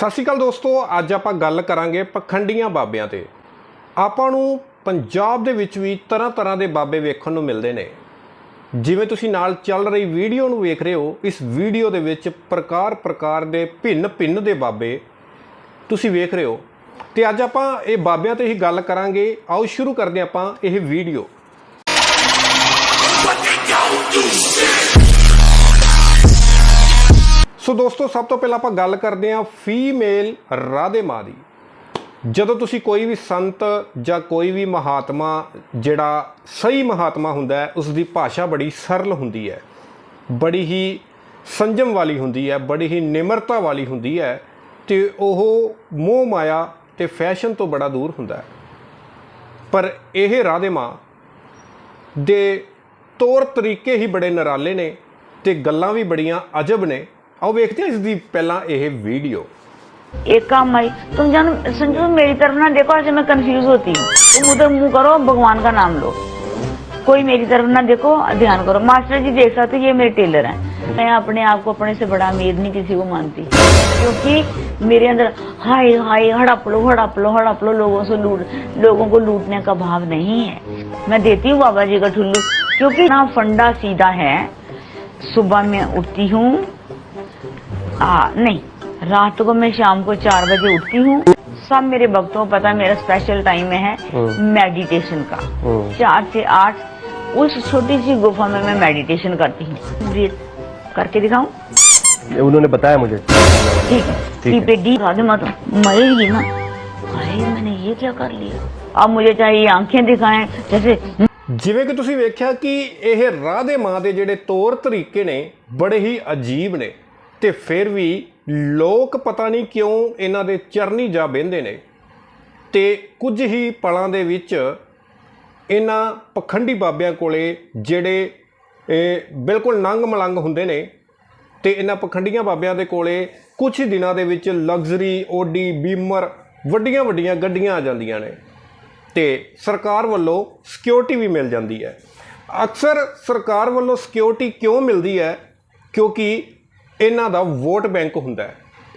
ਸਤਿ ਸ਼੍ਰੀ ਅਕਾਲ ਦੋਸਤੋ, ਅੱਜ ਆਪਾਂ ਗੱਲ ਕਰਾਂਗੇ ਪਖੰਡੀਆਂ ਬਾਬਿਆਂ ਤੇ। ਆਪਾਂ ਨੂੰ ਪੰਜਾਬ ਦੇ ਵਿੱਚ ਵੀ ਤਰ੍ਹਾਂ ਤਰ੍ਹਾਂ ਦੇ ਬਾਬੇ ਵੇਖਣ ਨੂੰ ਮਿਲਦੇ ਨੇ। ਜਿਵੇਂ ਤੁਸੀਂ ਨਾਲ ਚੱਲ ਰਹੀ ਵੀਡੀਓ ਨੂੰ ਵੇਖ ਰਹੇ ਹੋ, ਇਸ ਵੀਡੀਓ ਦੇ ਵਿੱਚ ਪ੍ਰਕਾਰ ਪ੍ਰਕਾਰ ਦੇ ਭਿੰਨ ਭਿੰਨ ਦੇ ਬਾਬੇ ਤੁਸੀਂ ਵੇਖ ਰਹੇ ਹੋ। ਤੇ ਅੱਜ ਆਪਾਂ ਇਹ ਬਾਬਿਆਂ ਤੇ ਹੀ ਗੱਲ ਕਰਾਂਗੇ। ਆਓ ਸ਼ੁਰੂ ਕਰਦੇ ਆਪਾਂ ਇਹ ਵੀਡੀਓ। ਸੋ ਦੋਸਤੋ, ਸਭ ਤੋਂ ਪਹਿਲਾਂ ਆਪਾਂ ਗੱਲ ਕਰਦੇ ਹਾਂ ਫੀਮੇਲ ਰਾਧੇ ਮਾਂ ਦੀ। ਜਦੋਂ ਤੁਸੀਂ ਕੋਈ ਵੀ ਸੰਤ ਜਾਂ ਕੋਈ ਵੀ ਮਹਾਤਮਾ, ਜਿਹੜਾ ਸਹੀ ਮਹਾਤਮਾ ਹੁੰਦਾ ਹੈ ਉਸ ਦੀ ਭਾਸ਼ਾ ਬੜੀ ਸਰਲ ਹੁੰਦੀ ਹੈ, ਬੜੀ ਹੀ ਸੰਜਮ ਵਾਲੀ ਹੁੰਦੀ ਹੈ, ਬੜੀ ਹੀ ਨਿਮਰਤਾ ਵਾਲੀ ਹੁੰਦੀ ਹੈ, ਤੇ ਉਹ ਮੋਹ ਮਾਇਆ ਤੇ ਫੈਸ਼ਨ ਤੋਂ ਬੜਾ ਦੂਰ ਹੁੰਦਾ ਹੈ। ਪਰ ਇਹ ਰਾਧੇ ਮਾਂ ਦੇ ਤੌਰ ਤਰੀਕੇ ਹੀ ਬੜੇ ਨਿਰਾਲੇ ਨੇ ਤੇ ਗੱਲਾਂ ਵੀ ਬੜੀਆਂ ਅਜਬ ਨੇ। ਆਓ ਵੇਖਦੇ ਹਾਂ ਇਸ ਦੀ ਪਹਿਲਾਂ ਇਹ ਵੀਡੀਓ एक काम भाई तुम जान संजू तुम मेरी तरफ ना देखो आज मैं कंफ्यूज होती हूँ तुम उधर मुंह करो भगवान का नाम लो कोई मेरी तरफ ना देखो ध्यान करो मास्टर जी देख सकते ये मेरे टेलर हैं मैं अपने आप को अपने से बड़ा अमीर नहीं किसी को मानती क्योंकि मेरे अंदर हाय हाय हड़प लो हड़प लो हड़प लो लोगों से लूट लोगों को लूटने का भाव नहीं है मैं देती हूँ बाबा जी का ठुल्लू क्योंकि ना फंडा सीधा है सुबह मैं उठती हूँ आ, नहीं रात को मैं शाम को चार बजे उठती हूँ सब मेरे भक्तों को पता है मेरा स्पेशल टाइम है मेडिटेशन का चार से आठ उस छोटी सी गुफा में मैं मेडिटेशन करती हूँ ब्रीथ करके दिखाऊं उन्होंने बताया मुझे ठीक है ठीक है। पे डी राधे माता मरेगी ना अरे मैंने ये क्या कर लिया अब मुझे चाहिए आंखें दिखाएं जैसे ਜਿਵੇਂ ਕਿ ਤੁਸੀਂ ਵੇਖਿਆ ਕਿ ਇਹ ਰਾਧੇ ਮਾਂ ਦੇ ਜਿਹੜੇ ਤੌਰ ਤਰੀਕੇ ਨੇ ਬੜੇ ਹੀ ਅਜੀਬ ਨੇ ਤੇ ਫਿਰ ਵੀ ਲੋਕ ਪਤਾ ਨਹੀਂ ਕਿਉਂ ਇਹਨਾਂ ਦੇ ਚਰਨੀ ਜਾ ਬਹਿੰਦੇ ਨੇ। ਤੇ ਕੁਝ ਹੀ ਪਲਾਂ ਦੇ ਵਿੱਚ ਇਹਨਾਂ ਪਖੰਡੀ ਬਾਬਿਆਂ ਕੋਲੇ ਜਿਹੜੇ, ਇਹ, ਬਿਲਕੁਲ ਨੰਗ ਮਲੰਗ ਹੁੰਦੇ ਨੇ, ਤੇ ਇਹਨਾਂ ਪਖੰਡੀਆਂ ਬਾਬਿਆਂ ਦੇ ਕੋਲੇ ਕੁਝ ਹੀ ਦਿਨਾਂ ਦੇ ਵਿੱਚ ਲਗਜ਼ਰੀ, ਓਡੀ, ਬੀਮਰ ਵੱਡੀਆਂ ਵੱਡੀਆਂ ਗੱਡੀਆਂ ਆ ਜਾਂਦੀਆਂ ਨੇ। ਤੇ ਸਰਕਾਰ ਵੱਲੋਂ ਸਿਕਿਉਰਿਟੀ ਵੀ ਮਿਲ ਜਾਂਦੀ ਹੈ। ਅਕਸਰ ਸਰਕਾਰ ਵੱਲੋਂ ਸਿਕਿਉਰਿਟੀ ਕਿਉਂ ਮਿਲਦੀ ਹੈ? ਕਿਉਂਕਿ ਇਹਨਾਂ ਦਾ ਵੋਟ ਬੈਂਕ ਹੁੰਦਾ ਹੈ।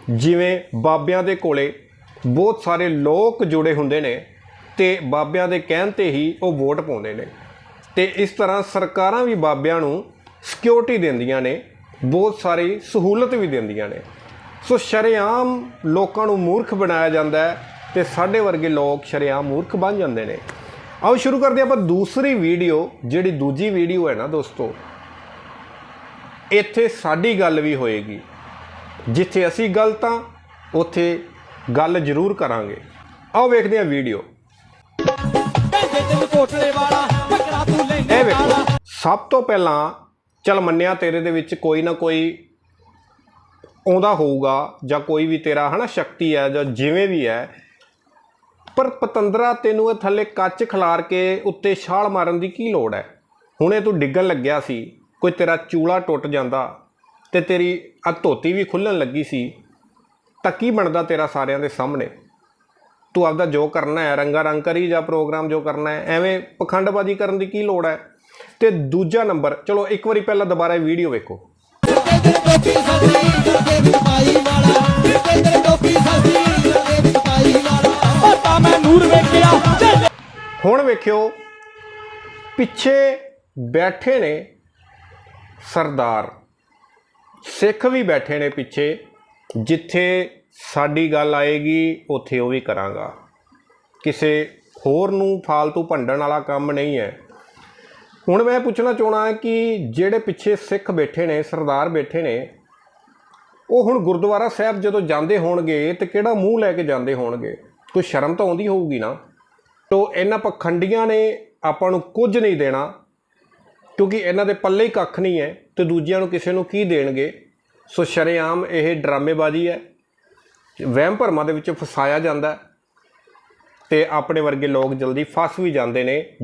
ਜਿਵੇਂ ਬਾਬਿਆਂ ਦੇ ਕੋਲੇ ਬਹੁਤ ਸਾਰੇ ਲੋਕ ਜੁੜੇ ਹੁੰਦੇ ਨੇ ਤੇ ਬਾਬਿਆਂ ਦੇ ਕਹਿਣ ਤੇ ਹੀ ਉਹ ਵੋਟ ਪਾਉਂਦੇ ਨੇ। ਤੇ ਇਸ ਤਰ੍ਹਾਂ ਸਰਕਾਰਾਂ ਵੀ ਬਾਬਿਆਂ ਨੂੰ ਸਿਕਿਉਰਿਟੀ ਦਿੰਦੀਆਂ ਨੇ, ਬਹੁਤ ਸਾਰੀ ਸਹੂਲਤ ਵੀ ਦਿੰਦੀਆਂ ਨੇ। ਸੋ ਸ਼ਰੇਆਮ ਲੋਕਾਂ ਨੂੰ ਮੂਰਖ ਬਣਾਇਆ ਜਾਂਦਾ ਹੈ ਤੇ ਸਾਡੇ ਵਰਗੇ ਲੋਕ ਸ਼ਰੇਆਮ ਮੂਰਖ ਬਣ ਜਾਂਦੇ ਨੇ। ਆਓ ਸ਼ੁਰੂ ਕਰਦੇ ਹਾਂ ਆਪਾਂ ਦੂਸਰੀ ਵੀਡੀਓ, ਜਿਹੜੀ ਦੂਜੀ ਵੀਡੀਓ ਹੈ ਨਾ ਦੋਸਤੋ। ਇੱਥੇ ਸਾਡੀ ਗੱਲ ਵੀ ਹੋਏਗੀ। ਜਿੱਥੇ ਅਸੀਂ ਗਲਤ ਹਾਂ ਉੱਥੇ ਗੱਲ ਜ਼ਰੂਰ ਕਰਾਂਗੇ। ਆਓ ਵੇਖਦੇ ਹਾਂ ਵੀਡੀਓ। ਇਹ ਵੇਖੋ, ਸਭ ਤੋਂ ਪਹਿਲਾਂ ਚਲ ਮੰਨਿਆ ਤੇਰੇ ਦੇ ਵਿੱਚ ਕੋਈ ਨਾ ਕੋਈ ਆਉਂਦਾ ਹੋਊਗਾ ਜਾਂ ਕੋਈ ਵੀ ਤੇਰਾ ਹਨਾ ਸ਼ਕਤੀ ਹੈ ਜਾਂ ਜਿਵੇਂ ਵੀ ਹੈ। ਪਰ ਪਤੰਦਰਾ ਤੈਨੂੰ ਇਹ ਥੱਲੇ ਕੱਚ ਖਿਲਾਰ ਕੇ ਉੱਤੇ ਛਾਲ ਮਾਰਨ ਦੀ ਕੀ ਲੋੜ ਹੈ? ਹੁਣੇ ਤੂੰ ਡਿੱਗਣ ਲੱਗਿਆ ਸੀ। ਕੋਈ ਤੇਰਾ ਚੂਲਾ ਟੁੱਟ ਜਾਂਦਾ ਤੇ ਤੇਰੀ ਆ ਧੋਤੀ ਵੀ ਖੁੱਲਣ ਲੱਗੀ ਸੀ, ਤਾਂ ਕੀ ਬਣਦਾ ਤੇਰਾ ਸਾਰਿਆਂ ਦੇ ਸਾਹਮਣੇ? ਤੂੰ ਆਪਦਾ ਜੋ ਕਰਨਾ ਹੈ ਰੰਗਾ ਰੰਗ ਕਰੀ ਜਾਂ ਪ੍ਰੋਗਰਾਮ ਜੋ ਕਰਨਾ ਹੈ, ਐਵੇਂ ਪਖੰਡਬਾਜ਼ੀ ਕਰਨ ਦੀ ਕੀ ਲੋੜ ਹੈ? ਤੇ ਦੂਜਾ ਨੰਬਰ, ਚਲੋ ਇੱਕ ਵਾਰੀ ਪਹਿਲਾਂ ਦੁਬਾਰਾ ਵੀਡੀਓ ਵੇਖੋ। ਹੁਣ ਵੇਖਿਓ, ਪਿੱਛੇ ਬੈਠੇ ਨੇ ਸਰਦਾਰ। ਸਿੱਖ ਵੀ ਬੈਠੇ ਨੇ ਪਿੱਛੇ। ਜਿੱਥੇ ਸਾਡੀ ਗੱਲ ਆਏਗੀ, ਉੱਥੇ ਉਹ ਵੀ ਕਰਾਂਗਾ। ਕਿਸੇ ਹੋਰ ਨੂੰ ਫਾਲਤੂ ਭੰਡਣ ਵਾਲਾ ਕੰਮ ਨਹੀਂ ਹੈ। ਹੁਣ ਮੈਂ ਪੁੱਛਣਾ ਚਾਹਣਾ ਕਿ ਜਿਹੜੇ ਪਿੱਛੇ ਸਿੱਖ ਬੈਠੇ ਨੇ, ਸਰਦਾਰ ਬੈਠੇ ਨੇ, ਉਹ ਹੁਣ ਗੁਰਦੁਆਰਾ ਸਾਹਿਬ ਜਦੋਂ ਜਾਂਦੇ ਹੋਣਗੇ ਤੇ ਕਿਹੜਾ ਮੂੰਹ ਲੈ ਕੇ ਜਾਂਦੇ ਹੋਣਗੇ? ਕੋਈ ਸ਼ਰਮ ਤਾਂ ਆਉਂਦੀ ਹੋਊਗੀ ਨਾ? ਤੋ ਇਹਨਾਂ ਪਖੰਡੀਆਂ ਨੇ ਆਪਾਂ ਨੂੰ ਕੁਝ ਨਹੀਂ ਦੇਣਾ। ਕਿਉਂਕਿ ਇਹਨਾਂ ਦੇ ਪੱਲੇ ਹੀ ਕੱਖ ਨਹੀਂ ਹੈ ਤੇ ਦੂਜਿਆਂ ਨੂੰ ਕਿਸੇ ਨੂੰ ਕੀ ਦੇਣਗੇ? ਸੋ ਸ਼ਰੇਆਮ ਇਹ ਡਰਾਮੇਬਾਜ਼ੀ ਹੈ। ਵਹਿਮ ਭਰਮਾਂ ਦੇ ਵਿੱਚ ਫਸਾਇਆ ਜਾਂਦਾ ਹੈ ਤੇ ਆਪਣੇ ਵਰਗੇ ਲੋਕ ਜਲਦੀ ਫਸ ਵੀ ਜਾਂਦੇ ਨੇ।